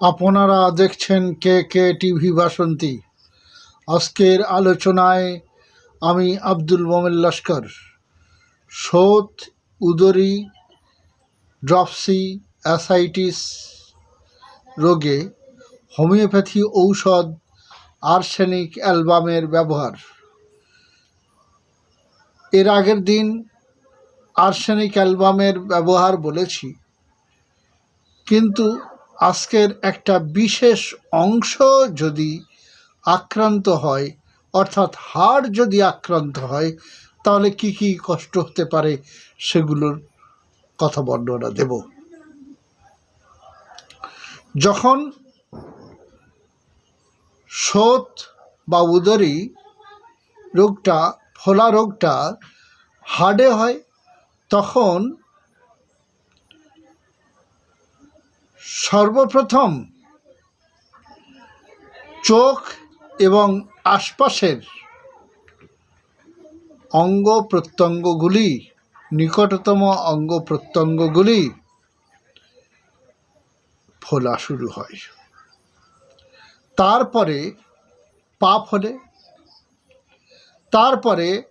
আপনারা দেখছেন কে কে টিভি বাসন্তী। আজকের আলোচনায় আমি আব্দুল মোমেন লস্কর। শোথ উদরি, ড্রপসি, অ্যাসাইটিস রোগে হোমিওপ্যাথি ঔষধ, আর্সেনিক অ্যালবামের ব্যবহার। এর আগের দিন আর্সেনিক অ্যালবামের ব্যবহার বলেছি। কিন্তু আজকের একটা বিশেষ অংশ যদি আক্রান্ত হয়, অর্থাৎ হাড় যদি আক্রান্ত হয়, তাহলে কি কি কষ্ট হতে পারে সেগুলোর কথা বর্ণনা দেব। যখন শোথ বা উদরি রোগটা, ফোলা রোগটা হাড়ে হয়, তখন সর্বপ্রথম চোখ এবং আশপাশের অঙ্গ প্রত্যঙ্গগুলি, নিকটতম অঙ্গ প্রত্যঙ্গগুলি ফোলা শুরু হয়। তারপরে পা ফলে তারপরে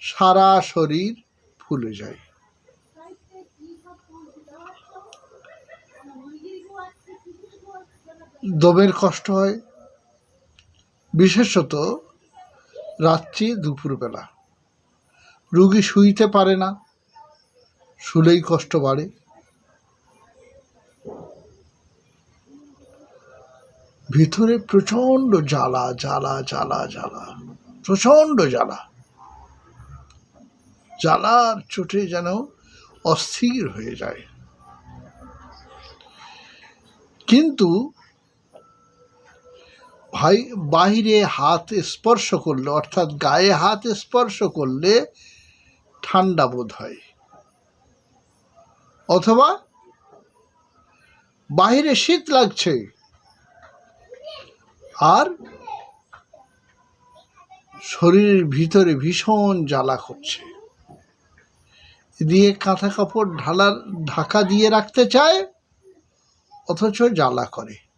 সারা শরীর ফুলে যায়। দমের কষ্ট হয়। বিশেষত রাত্রি দুপুরবেলা। রুগী শুইতে পারে না, শুলেই কষ্ট বাড়ে। ভিতরে প্রচণ্ড জ্বালা জ্বালা জ্বালা জ্বালা, প্রচণ্ড জ্বালা। জ্বালার চোটে যেন অস্থির হয়ে যায়। কিন্তু বাহিরে হাত স্পর্শ করলে, অর্থাৎ গায়ে হাত স্পর্শ করলে ঠান্ডা বোধ হয়। অথবা বাহিরে শীত লাগছে আর শরীরের ভিতরে ভীষণ জ্বালা করছে। দিয়ে কাঁথা কাপড় ঢালার, ঢাকা দিয়ে রাখতে চায়, অথচ জ্বালা করে।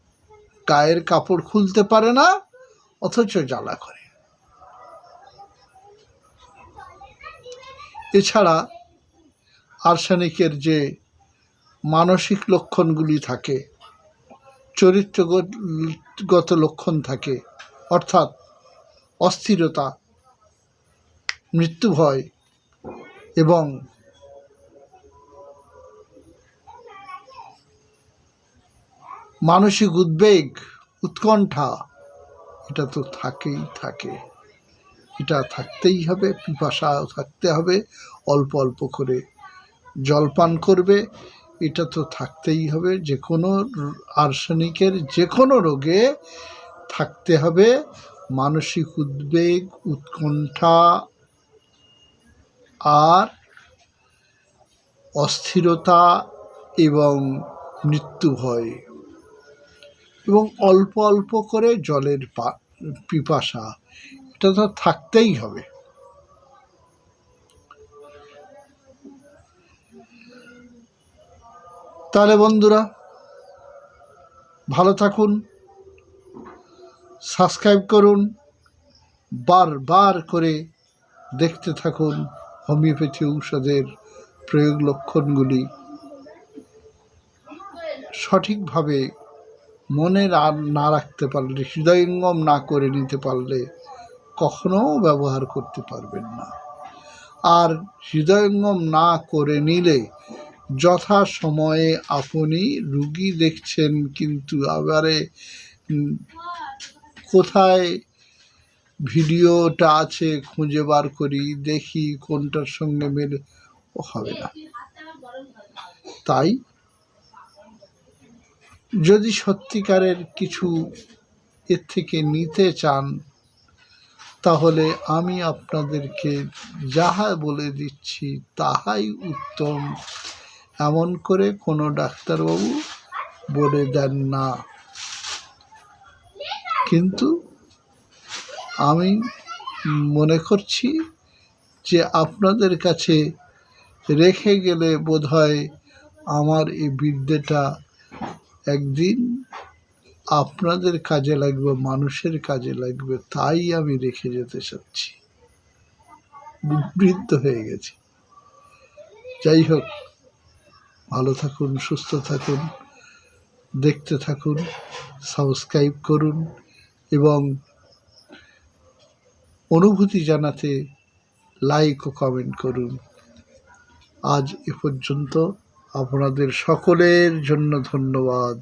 গায়ের কাপড় খুলতে পারে না, অথচ জ্বালা করে। এছাড়া আর্সেনিকের যে মানসিক লক্ষণগুলি থাকে, চরিত্রগত লক্ষণ থাকে, অর্থাৎ অস্থিরতা মৃত্যু ভয় এবং মানসিক উদ্বেগ, উৎকণ্ঠা, এটা তো থাকেই থাকে। এটা থাকতেই হবে পিপাসা থাকতে হবে, অল্প অল্প করে জলপান করবে, এটা তো থাকতেই হবে। যে কোনো আর্সেনিকের যে কোনো রোগে থাকতে হবে, মানসিক উদ্বেগ, উৎকণ্ঠা আর অস্থিরতা এবং মৃত্যু ভয়। এবং অল্প অল্প করে জলের পিপাসা, এটা তো থাকতেই হবে। তাহলে বন্ধুরা, ভালো থাকুন, সাবস্ক্রাইব করুন, বারবার করে দেখতে থাকুন হোমিওপ্যাথি ঔষধের প্রয়োগ লক্ষণগুলি সঠিকভাবে মনে না রাখতে পারলে, হৃদয়ঙ্গম না করে নিতে পারলে কখনো ব্যবহার করতে পারবেন না। আর হৃদয়ঙ্গম না করে নিলে যথা সময়ে আপনি রুগী দেখছেন কিন্তু আবারে কোথায় ভিডিওটা আছে খুঁজে বার করি, দেখি কোনটার সঙ্গে মেলে হবে না। তাই যদি সত্যিকারের কিছু এর থেকে নিতে চান, তাহলে আমি আপনাদেরকে যাহা বলে দিচ্ছি তাহাই উত্তম। এমন করে কোনো ডাক্তারবাবু বলে দেন না। কিন্তু আমি মনে করছি যে আপনাদের কাছে রেখে গেলে বোধহয় আমার এই বিদ্যেটা একদিন আপনাদের কাজে লাগবে, মানুষের কাজে লাগবে, তাই আমি রেখে যেতে চাচ্ছি। বৃদ্ধ হয়ে গেছি। যাই হোক, ভালো থাকুন, সুস্থ থাকুন, দেখতে থাকুন, সাবস্ক্রাইব করুন এবং অনুভূতি জানাতে লাইক ও কমেন্ট করুন। আজ এ পর্যন্ত। আপনাদের সকলের জন্য ধন্যবাদ।